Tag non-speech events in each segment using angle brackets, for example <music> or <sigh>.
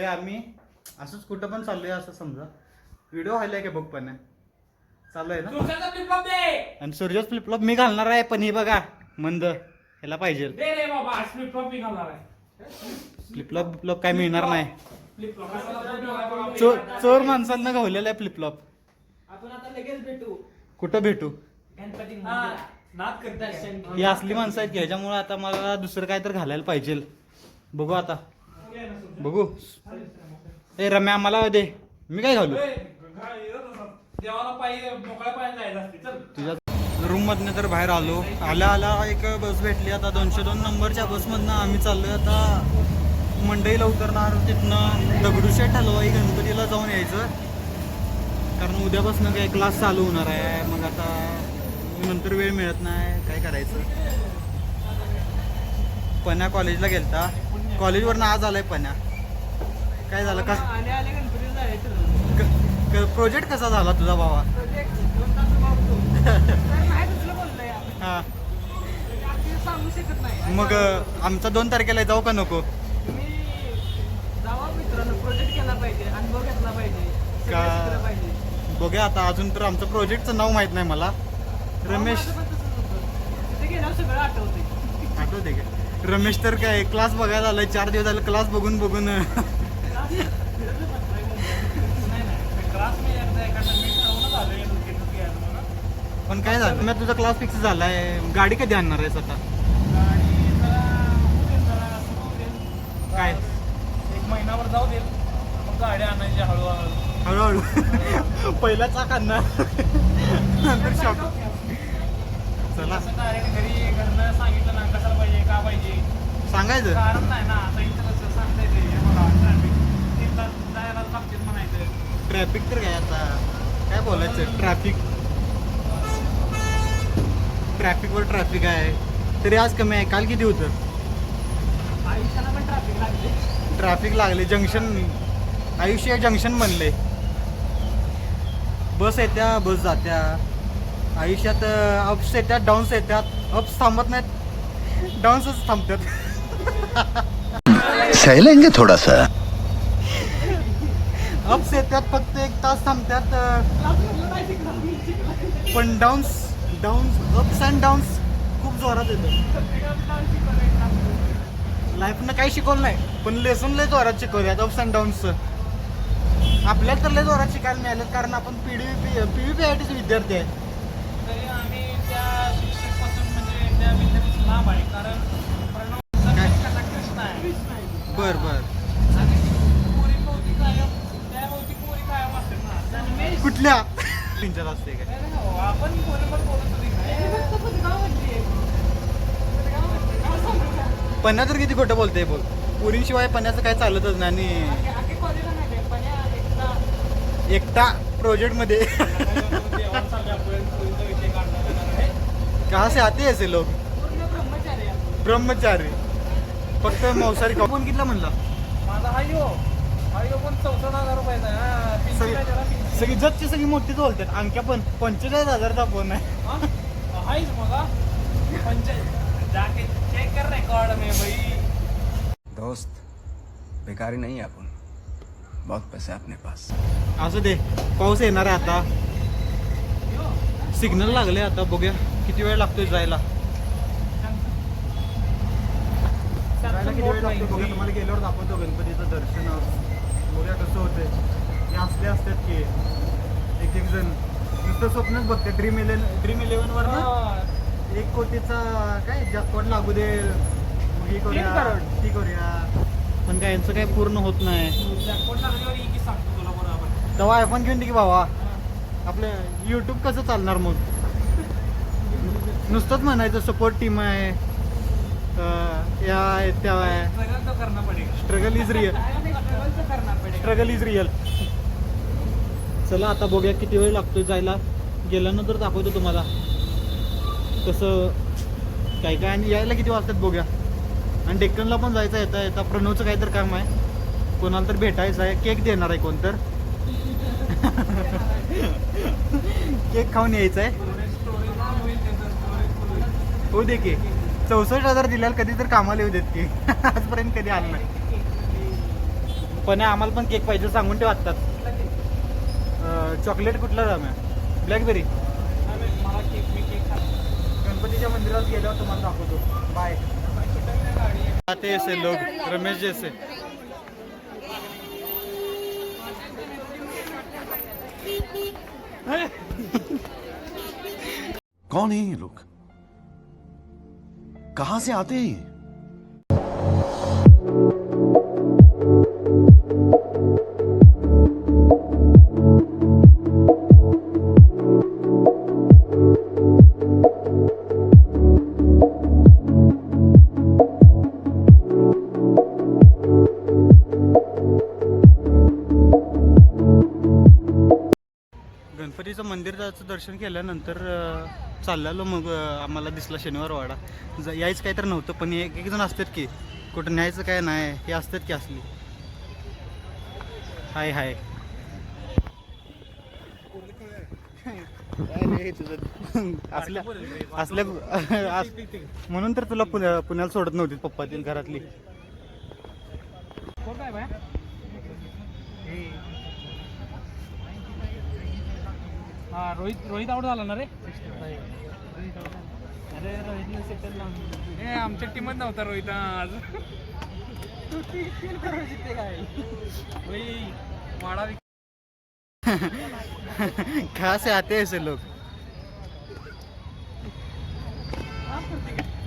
चाललोय आम्ही. असंच कुठं पण चाललोय असं समजा. व्हिडिओ व्हायला का बघ पण. चालू ना? फ्लिपफ्लॉप दे! आणि सूर्यच फ्लिपफ्लॉप मी घालणार आहे पण हे बघा मंद. ह्याला पाहिजे. दे रे बाबा आज फ्लिपफ्लॉप मी घालणार आहे. फ्लिपफ्लॉप बिपलॉप काय मिळणार नाही. चोर चोर माणसांना घावलेला आहे फ्लिपफ्लॉप आपण आता लगेच भेटू. कुठं भेटू? हा, ही असली माणसं आहेत की ह्याच्यामुळे आता मला दुसरं काय तर घालायला पाहिजे बघू आता. बघू. ए रम्या मला दे. मी काय घालू? तुझ्या रूम मधनं तर बाहेर आलो. आल्या आल्या एक बस भेटली. आता दोनशे दोन नंबरच्या बसमधनं आम्ही चाललोय. आता मंडईला उतरणार तिथनं दगडूशेठ हलवाई गणपतीला जाऊन यायचं. कारण उद्यापासून काही क्लास चालू होणार आहे. मग आता नंतर वेळ मिळत नाही. काय करायचं? पण्या कॉलेजला गेलता. कॉलेजवरनं आज आलाय पण्या. काय झालं? का आले आले गणपतीला जायचं प्रोजेक्ट कसा झाला तुझा भावा. हा. नाही. मग आमचा दोन तारखेला जाऊ का नको? का- बघूया आता अजून तर आमचं प्रोजेक्टचं नाव माहीत नाही मला. रमेश आठवते का? रमेश तर काय क्लास बघायला आलाय चार दिवस झाले क्लास बघून बघून. क्लास पण काय झालं मी तुझा क्लास फिक्स झालाय गाडी कधी आणणार आहेस आता? आणि काय? एक महिनाभर जाऊ दे मग गाडी आणायची हळूहळू. हळूहळू पहिला चाक आणणार. नंतर शॉप चला. असं घरी घरनं सांगितलं ना कशाला पाहिजे का पाहिजे सांगायचं? कारण नाही ना आता इथं कसं सांगता येते हे बघा ट्रॅफिक तीन तास जायला लागतील म्हणायचं. ट्रॅफिक तर काय आता? काय बोलायचं? ट्रॅफिक ट्रॅफिकवर ट्रॅफिक आहे. तरी आज कमी आहे. काल किती होतं? आयुष्याला पण ट्रॅफिक लागले. ट्रॅफिक लागले. जंक्शन आयुष्य जंक्शन बनले. बस येत्या बस जात्या. आयुष्यात अप्स येतात डाऊन्स येतात अप्स थांबत नाहीत. डाऊन्सच थांबतात. सहलेंगे थोड़ा सा। अप्स येतात फक्त एक तास थांबतात पण downs downs ups and downs खूप जोरात येतात. लाईफनं काही शिकवलं नाही पण लेसन लय जोरात शिकवल्यात अप्स अँड डाऊन्सचं आपल्याला तर लय जोरात शिकायला मिळालं कारण आपण P D P P V P I टीचे विद्यार्थी आहेत. तरी आम्ही त्या शिक्षकपासून म्हणजे त्या विद्यार्थ्याचं लांब आहे कारण ना. त्यामुळे कुठल्या? पिंचर असते काय? हो, पन्या तर किती खोटं बोलते बोल. पुरीशिवाय पन्याचं काय चालतच नाही आणि एकटा. प्रोजेक्टमध्ये. <laughs> कहा से आते ऐसे लोग ब्रह्मचारी आहे. ब्रह्मचारी. फक्त मांसाहारी खाऊ कोण कितला म्हणला? माझा हा. यो हा पण चौसष्ट हजार रुपयाचा आहे. हा, तीनशे सगळी. सगळी जगची सगळी मोठीच बोलतात. अंक्या पण पंचेचाळीस हजारचा फोन आहे. हा? हायच मग? पंचायत जाके चेक कर रेकॉर्ड में भाई. दोस्त बेकारी नहीं है अपन बहुत पैसे अपने पास. असं दे. पाऊस येणार आहे आता. सिग्नल लागले आता. बघूया. किती वेळ लागतोय जायला? जायला किती वेळ लागतो? बघूया तुम्हाला गेल्यावर दाखवतो गणपतीचं दर्शन. बघूया कसं होतंय. हे असले असतात की एक एक जण. नुसतं स्वप्नच बघते. ड्रीम इलेव्हन ड्रीम इलेव्हन वर ना. एक कोटीचा काय? जॅकपॉट लागू दे मग हे करूया. ती करूया. पण काय यांचं काय पूर्ण होत नाही. jackpot लागल्यावर ये की सांगतो तुला बरोबर. तेव्हा आयफोन घेऊन दे की बाबा आपलं युट्यूब कसं चालणार मग? नुसतंच म्हणायचं सपोर्ट टीम आहे. या त्या स्ट्रगल तो करना पडेगा स्ट्रगल इज तर पडेल. स्ट्रगल इज रिअल चला आता बघूया किती वेळ लागतोय जायला. गेल्यानंतर दाखवतो तुम्हाला. कसं काय काय आणि यायला किती वाजतात बघूया. आणि डेक्कनला पण जायचं येता येता प्रणवचं काहीतरी काम आहे. कोणाला तर भेटायचं आहे. केक देणार आहे कोणतर. <laughs> केक खाऊन यायचं आहे. होऊ दे की चौसष्ट हजार दिल्याला कधी तर कामाला येऊ देत की. <laughs> आजपर्यंत कधी आलं नाही. पण आम्हाला पण केक पाहिजे सांगून ठेव आत्ताच. चॉकलेट कुठला राम्या ब्लॅकबेरी मला केक मी केक खातो गणपतीच्या मंदिरात गेल्यावर तुम्हाला दाखवतो. बाय ते असे लोक रमेश जैसे. कौन है ये लोग? कहां से आते हैं ये? गणपतीचं मंदिराचं दर्शन केल्यानंतर चाललेलो मग आम्हाला दिसला शनिवार वाडा. ज- यायचं काय तर नव्हतं पण एक एक जण असतात की कुठं न्यायचं काय नाही हे असतात की असली. हाय हाय. असल्या असल्या अस- म्हणून तर तुला पुण्या पुण्याला सोडत नव्हती पप्पा तीन घरातली कोण काय बाय हा रोहित रोहित आउट झाला ना रे? अरे रोहितने सेटल ए आमच्या टीमच नव्हता रोहित आज. विक- कहाँ से आते हैं ऐसे लोग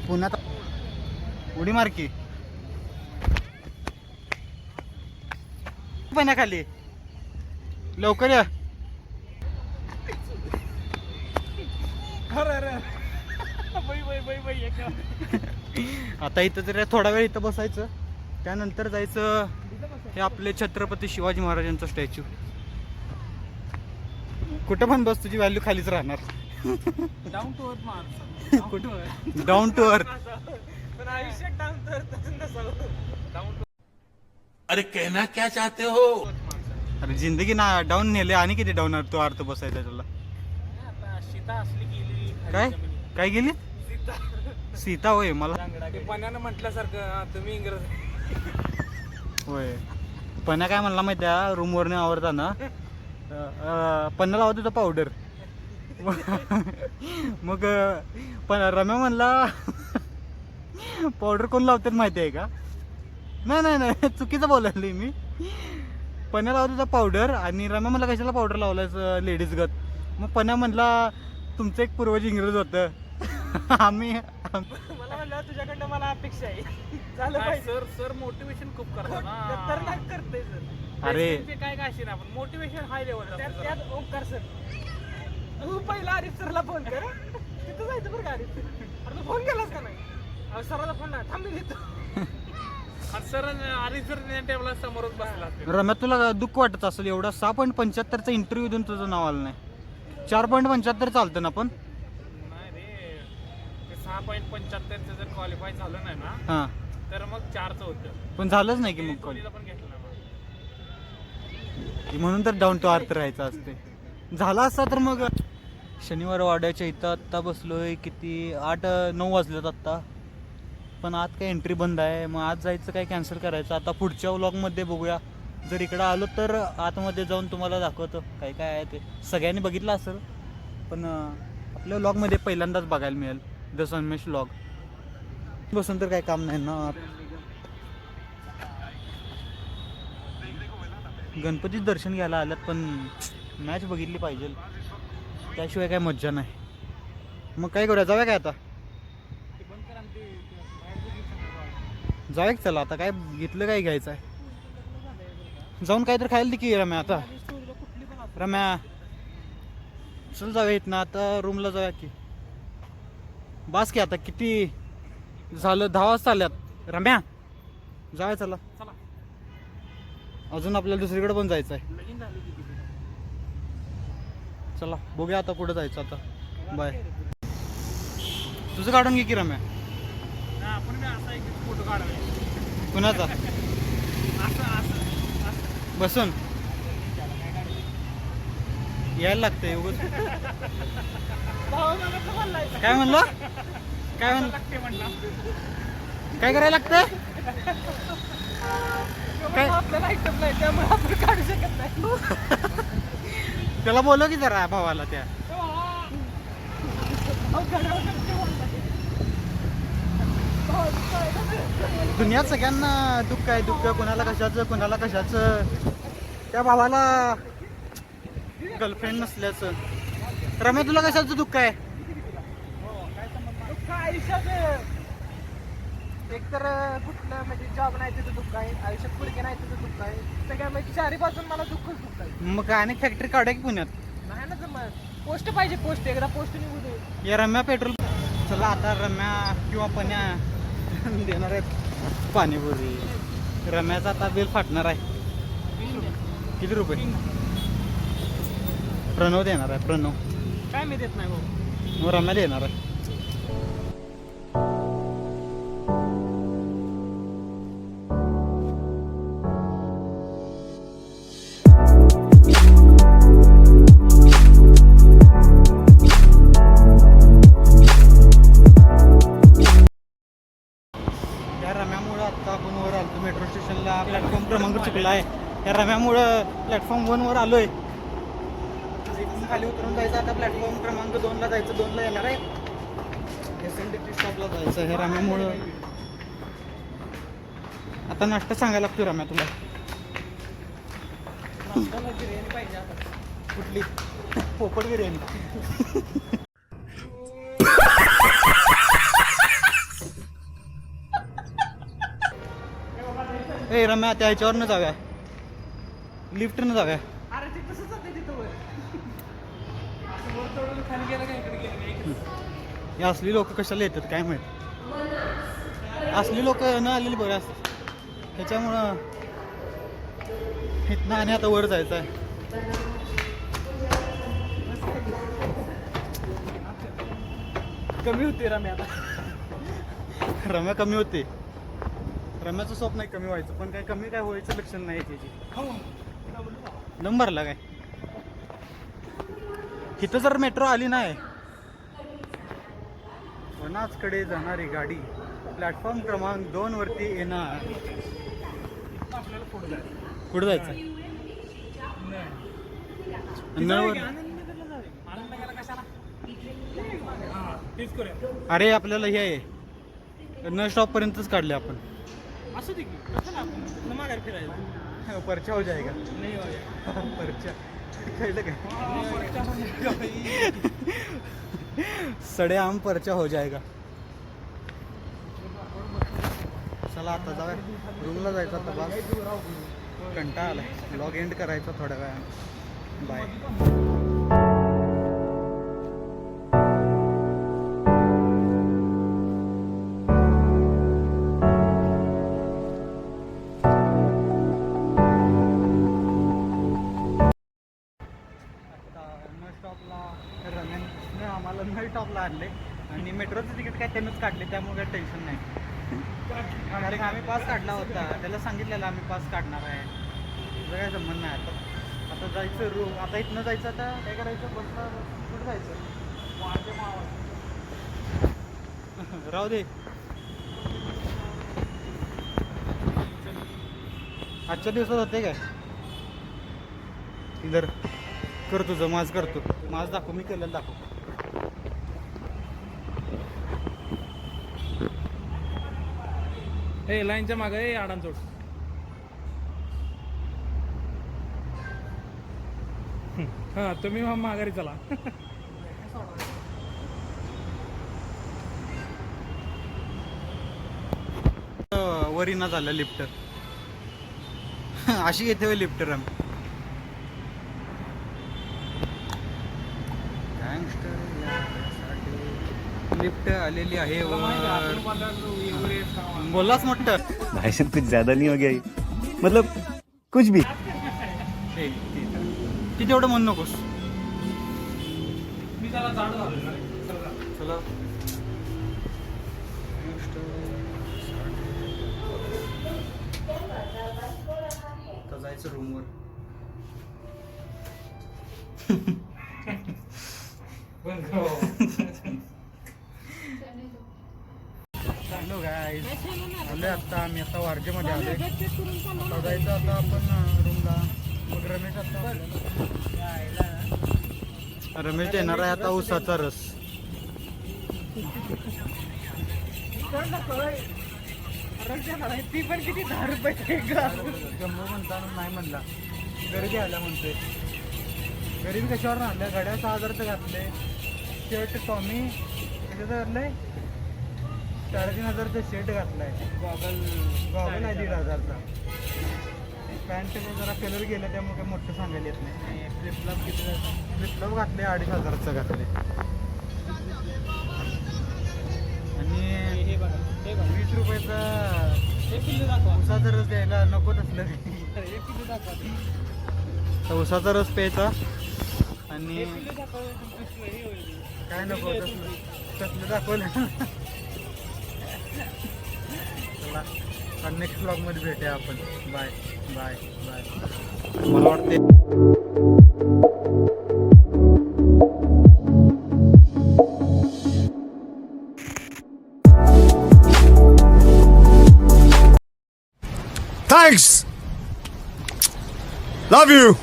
पुण्यात उडी मार की. खाली लवकर या. अरे अरे. बाई बाई बाई बाई एका. आता इथं तरी थोडा वेळ इथं बसायचं त्यानंतर जायचं हे आपले छत्रपती शिवाजी महाराजांचा स्टॅच्यू. कुठं पण बस तुझी व्हॅल्यू खालीच राहणार. डाऊन टू अर्थ मार कुठं? डाऊन टू अर्थ पण आयुष्यात डाऊन टू अर्थ नसावं. डाऊन टू अरे कहना क्या चाहते हो? अरे जिंदगी ना डाऊन नेले. आणि किती डाऊन तो अर्थ बसायचा सीता असली काय? काय गेली? सीता. होय मला. पाण्यानं म्हटल्यासारखं तुम्ही इंग्रज. होय. पण्या काय म्हणला माहिती आहे रूमवरने आवडताना पन्ना लावत होता पावडर मग पण रम्या म्हणला पावडर कोण लावतात माहिती आहे का? नाही नाही नाही चुकीचं बोलायला मी. पण्या लावत होता पावडर आणि रम्या म्हणला कशाला पावडर लावलायच लेडीज गत? मग पण्या म्हणला तुमचं एक पूर्वज इंग्रज होतं. <laughs> आम्ही मला म्हणलं तुझ्याकडनं मला अपेक्षा आहे. <laughs> झालं पाहिजे. सर सर मोटिवेशन खूप करतात ना. खतरनाक करते सर. अरे. ते काय काय असेल आपण? मोटिवेशन हाय लेवल त्यात त्यात ओंकार सर. तू पहिला आरिफ सरला फोन कर तिथं जायचं बरं का आरिफ? अरे तू फोन केलास का नाही? अहो, सराला फोन नाही. थांबली तिथं <laughs> सर आधी सर टेबला समोरच बसला. रम्या तुला दुःख वाटत असेल एवढा? सहा पॉईंट पंच्याहत्तरचा इंटरव्ह्यू देऊन तुझं नाव आलं नाही. चार पॉईंट पंच्याहत्तर चालतं ना पण? नाही रे ते सहा पॉईंट पंच्याहत्तरचं जर क्वालिफाय झालं नाही ना हां. तर मग चारचं होतं. पण झालंच नाही की मग कोहलीला पण घेतलं ना. म्हणून तर डाऊन टू अर्थ राहायचं असते. झाला असता तर मग शनिवार वाड्याच्या इथं आत्ता बसलोय किती? आठ नऊ वाजलेत आत्ता. पण आज काय एंट्री बंद आहे. मग आज जायचं काय कॅन्सल करायचं? आता पुढच्या व्लॉगमध्ये बघूया. जर इकडं आलो तर आतमध्ये जाऊन तुम्हाला दाखवतो काय काय आहे ते. सगळ्यांनी बघितलं असेल पण आपल्या व्लॉगमध्ये पहिल्यांदाच बघायला मिळेल. द सनमेश व्लॉग बसून तर काही काम नाही ना. गणपतीच दर्शन घ्यायला आल्यात पण मॅच बघितली पाहिजे. त्याशिवाय काय मज्जा नाही. मग काय करूया? जाऊया काय आता? जाऊया चला आता काय घेतलं काय घ्यायचं आहे? जाऊन काहीतरी खायला दे की रम्या आता. रम्या चल जाऊया इथनं आता रूमला जाऊया की. बास की आता किती झालं दहा वाजता आल्यात. रम्या जाऊया चला. अजून आपल्याला दुसरीकडे पण जायचं आहे? चला बघूया आता कुठं जायचं आता. बाय. तुझं काढून घे की रम्या. कुणाचा? बसून. यायला लागतंय उगाच. काय म्हणलं? काय म्हण काय करायला लागतं? काय? त्याला बोलव की जरा भावाला त्या अहो, घड्याळ कसं बोलता ते? भाऊ, काय ना? दुनियात सगळ्यांना दुःख आहे दुःख कोणाला कशाचं कोणाला कशाचं. त्या भावाला गर्लफ्रेंड नसल्याचं. रम्या तुला कशाचं दुःख आहे? एक तर कुठलं म्हणजे जॉब नाही तिथं दुःख आहे आयुष्यात पुढे नाही तिथं दुःख आहे. सगळ्या म्हणजे चारी बाजून मला दुःखच दुःख आहे. मग काय अनेक फॅक्टरी काढूया की पुण्यात? नाही ना जमत. पोस्ट पाहिजे पोस्ट एकदा पोस्ट निघू दे. या रम्या पेट्रोल चला आता रम्या किंवा पण्या <laughs> देणार आहेत. पाणीपुरी रम्याचं आता बिल फाटणार आहे. किती रुपये? प्रणव देणार आहे प्रणव. काय मी देत नाही भाऊ. मग रम्या देणार आहे. रम्यामुळं प्लॅटफॉर्म वनवर आलो आहे इथून खाली उतरून जायचं आता प्लॅटफॉर्म क्रमांक दोनला जायचं दोनला येणार आहे. एस एन डी टी स्टॉपला जायचं हे रम्यामुळं आता नाश्ता सांगायला लागतो रम्या तुला. बिर्याणी पाहिजे आता कुठली? पोपट बिर्याणी. ए रम्या त्या ह्याच्यावरनं जाऊया. लिफ्टनं जाऊया अरे ते कसं जाते तिथं वर. असं वर चढून खाली गेलं का इकडे गेलं का इकडे हे असली लोक कशाला येतात काय माहीत? असली लोक न आलेली बरं असतात त्याच्यामुळं इथनं आणि आता वर जायचं आहे. कमी होते रम्या आता. रम्या कमी होते. रम्याचं स्वप्न आहे कमी व्हायचं पण काय कमी काय व्हायचं लक्षण नाही त्याची. नंबरला काय? इथं जर मेट्रो आली नाही वनाजकडे जाणारी गाडी? प्लॅटफॉर्म क्रमांक दोन वरती येणार. आपल्याला पुढे जायचं कुठं जायचं हा अरे आपल्याला हे आहे. न स्टॉप पर्यंतच काढले आपण. असू माघारी फिरायला. परचा हो जाएगा नाही होय <laughs> परचा कळलं काय? हा, सडे आम परचा हो जाएगा चला आता जाऊया. रूमला जायचं आता बस. कंटाळा आलाय. लॉग एंड करायचा थोड्या वेळा बाय मेट्रोचं तिकीट काय त्यांनीच काढले त्यामुळे काही टेन्शन नाही. कारण आम्ही पास काढला होता. त्याला सांगितलेलं आम्ही पास काढणार आहे. तुझं काय संबंध नाही. आता आता जायचं रू आता इथनं जायचं आता काय करायचं? बसला कुठं जायचं? राहू दे. आजच्या दिवसात होते काय? इधर कर तुझं माझ करतो माझ दाखव मी केलेलं दाखव. ए लाईनच्या मागे ए आडांचोड हा तुम्ही मग माघारी चला. वरी वरीना झालं लिफ्टर. अशी येते आम्ही. गँगस्टर लिफ्ट आलेली आहे वर. बोललाच मोठं भाई साहब कुछ ज्यादा नहीं हो गया ये? मतलब कुछ भी. हे, ते- ते तेवढं म्हणू नकोस. मी त्याला झालो. चला. चला आता जायचं रूमवर बंद कर. हॅलो काय आलोय आता आम्ही आता वारजेमध्ये आलोय. आता जायचं आता आपण रूमला. मग रमेश आता रमेश देणार आहे आता उसाचा रस. ती पण किती दहा रुपये जम्मू म्हणताना नाही म्हणला. गर्दी आल्या म्हणतोय. गरीब कशावर आणल्या गाड्या सहा हजारचं घातले शर्ट टॉमी किती घातलंय. साडेतीन हजारचं शर्ट घातलाय. गॉगल गॉगल आहे दीड हजारचा. पॅन्ट जरा कलर गेला त्यामुळे काही मोठं सांगायला येत नाही. फ्लिपफ्लॉप किती फ्लिपफ्लॉप घातले अडीच हजारचं घातले. आणि हे बघा हे बघा. वीस रुपयाचा दाखवा. उसाचा रस द्यायला नको दाखवा. तर उसाचा रस प्यायचा. आणि. काय नको तसलं. तसलं दाखवलं. चला. नेक्स्ट ब्लॉगमध्ये भेटूया आपण. बाय बाय बाय मला वाटते Thanks. Love you.